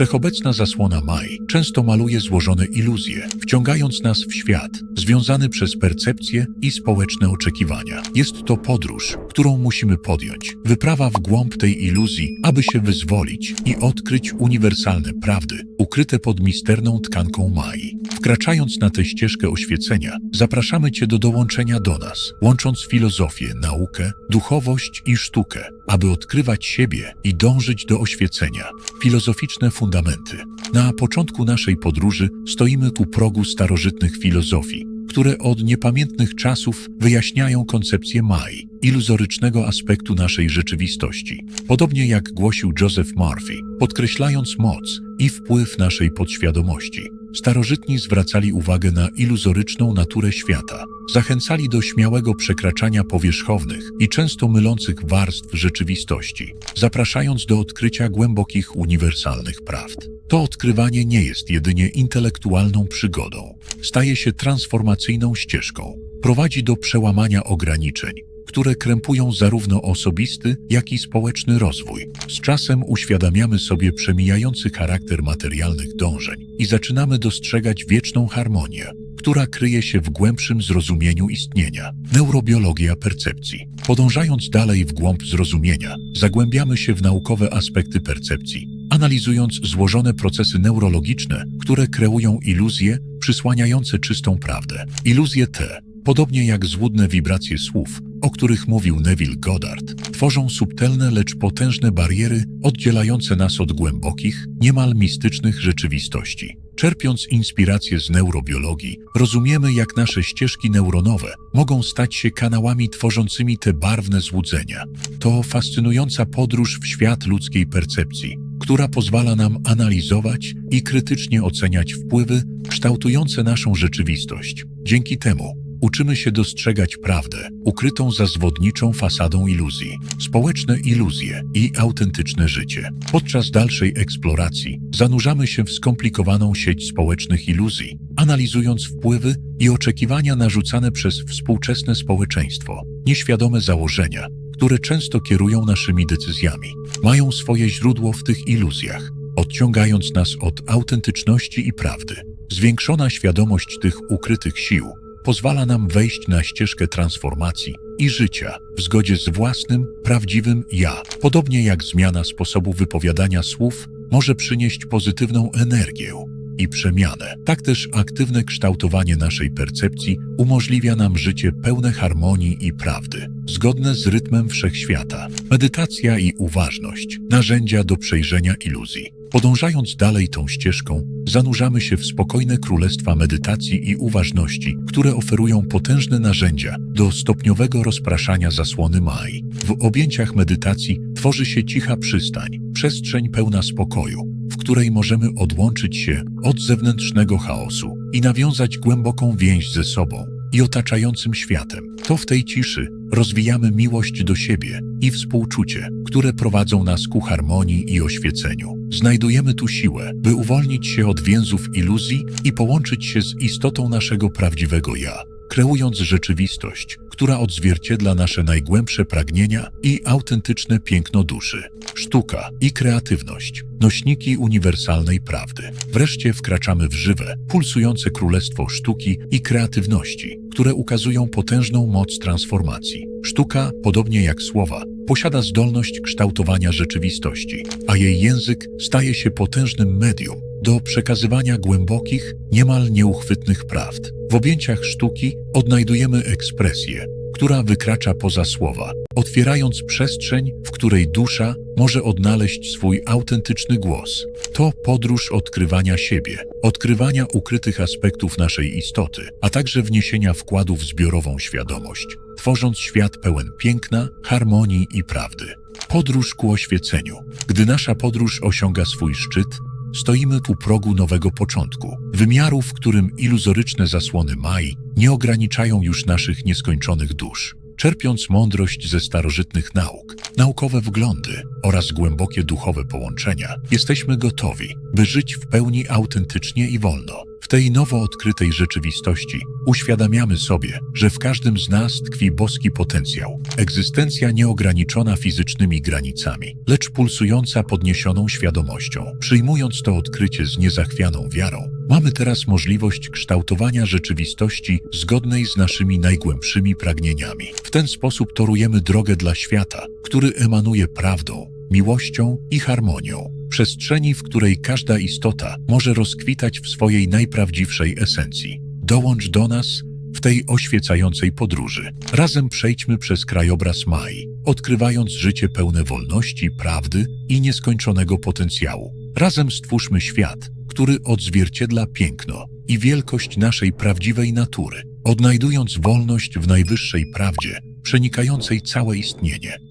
Wszechobecna zasłona Mai często maluje złożone iluzje, wciągając nas w świat związany przez percepcje i społeczne oczekiwania. Jest to podróż, którą musimy podjąć. Wyprawa w głąb tej iluzji, aby się wyzwolić i odkryć uniwersalne prawdy ukryte pod misterną tkanką Mai. Wkraczając na tę ścieżkę oświecenia, zapraszamy Cię do dołączenia do nas, łącząc filozofię, naukę, duchowość i sztukę, aby odkrywać siebie i dążyć do oświecenia. Filozoficzne fundamenty. Na początku naszej podróży stoimy u progu starożytnych filozofii, które od niepamiętnych czasów wyjaśniają koncepcję Mai, iluzorycznego aspektu naszej rzeczywistości. Podobnie jak głosił Joseph Murphy, podkreślając moc i wpływ naszej podświadomości. Starożytni zwracali uwagę na iluzoryczną naturę świata, zachęcali do śmiałego przekraczania powierzchownych i często mylących warstw rzeczywistości, zapraszając do odkrycia głębokich uniwersalnych prawd. To odkrywanie nie jest jedynie intelektualną przygodą, staje się transformacyjną ścieżką, prowadzi do przełamania ograniczeń, które krępują zarówno osobisty, jak i społeczny rozwój. Z czasem uświadamiamy sobie przemijający charakter materialnych dążeń i zaczynamy dostrzegać wieczną harmonię, która kryje się w głębszym zrozumieniu istnienia. Neurobiologia percepcji. Podążając dalej w głąb zrozumienia, zagłębiamy się w naukowe aspekty percepcji, analizując złożone procesy neurologiczne, które kreują iluzje przysłaniające czystą prawdę. Iluzje te Podobnie jak złudne wibracje słów, o których mówił Neville Goddard, tworzą subtelne, lecz potężne bariery oddzielające nas od głębokich, niemal mistycznych rzeczywistości. Czerpiąc inspirację z neurobiologii, rozumiemy, jak nasze ścieżki neuronowe mogą stać się kanałami tworzącymi te barwne złudzenia. To fascynująca podróż w świat ludzkiej percepcji, która pozwala nam analizować i krytycznie oceniać wpływy kształtujące naszą rzeczywistość. Dzięki temu Uczymy się dostrzegać prawdę, ukrytą za zwodniczą fasadą iluzji, społeczne iluzje i autentyczne życie. Podczas dalszej eksploracji zanurzamy się w skomplikowaną sieć społecznych iluzji, analizując wpływy i oczekiwania narzucane przez współczesne społeczeństwo. Nieświadome założenia, które często kierują naszymi decyzjami, mają swoje źródło w tych iluzjach, odciągając nas od autentyczności i prawdy. Zwiększona świadomość tych ukrytych sił pozwala nam wejść na ścieżkę transformacji i życia w zgodzie z własnym, prawdziwym ja. Podobnie jak zmiana sposobu wypowiadania słów może przynieść pozytywną energię i przemianę, tak też aktywne kształtowanie naszej percepcji umożliwia nam życie pełne harmonii i prawdy, zgodne z rytmem wszechświata. Medytacja i uważność narzędzia do przejrzenia iluzji. Podążając dalej tą ścieżką, zanurzamy się w spokojne królestwa medytacji i uważności, które oferują potężne narzędzia do stopniowego rozpraszania zasłony Mai. W objęciach medytacji tworzy się cicha przystań, przestrzeń pełna spokoju, w której możemy odłączyć się od zewnętrznego chaosu i nawiązać głęboką więź ze sobą i otaczającym światem. To w tej ciszy rozwijamy miłość do siebie i współczucie, które prowadzą nas ku harmonii i oświeceniu. Znajdujemy tu siłę, by uwolnić się od więzów iluzji i połączyć się z istotą naszego prawdziwego ja, kreując rzeczywistość, która odzwierciedla nasze najgłębsze pragnienia i autentyczne piękno duszy. Sztuka i kreatywność, nośniki uniwersalnej prawdy. Wreszcie wkraczamy w żywe, pulsujące królestwo sztuki i kreatywności, które ukazują potężną moc transformacji. Sztuka, podobnie jak słowa, posiada zdolność kształtowania rzeczywistości, a jej język staje się potężnym medium do przekazywania głębokich, niemal nieuchwytnych prawd. W objęciach sztuki odnajdujemy ekspresję, która wykracza poza słowa, otwierając przestrzeń, w której dusza może odnaleźć swój autentyczny głos. To podróż odkrywania siebie, odkrywania ukrytych aspektów naszej istoty, a także wniesienia wkładu w zbiorową świadomość, tworząc świat pełen piękna, harmonii i prawdy. Podróż ku oświeceniu. Gdy nasza podróż osiąga swój szczyt, Stoimy u progu nowego początku, wymiaru, w którym iluzoryczne zasłony Mai nie ograniczają już naszych nieskończonych dusz. Czerpiąc mądrość ze starożytnych nauk, naukowe wglądy oraz głębokie duchowe połączenia, jesteśmy gotowi, by żyć w pełni autentycznie i wolno. Tej nowo odkrytej rzeczywistości uświadamiamy sobie, że w każdym z nas tkwi boski potencjał, egzystencja nieograniczona fizycznymi granicami, lecz pulsująca podniesioną świadomością. Przyjmując to odkrycie z niezachwianą wiarą, mamy teraz możliwość kształtowania rzeczywistości zgodnej z naszymi najgłębszymi pragnieniami. W ten sposób torujemy drogę dla świata, który emanuje prawdą, miłością i harmonią. Przestrzeni, w której każda istota może rozkwitać w swojej najprawdziwszej esencji. Dołącz do nas w tej oświecającej podróży. Razem przejdźmy przez krajobraz Mai, odkrywając życie pełne wolności, prawdy i nieskończonego potencjału. Razem stwórzmy świat, który odzwierciedla piękno i wielkość naszej prawdziwej natury, odnajdując wolność w najwyższej prawdzie, przenikającej całe istnienie.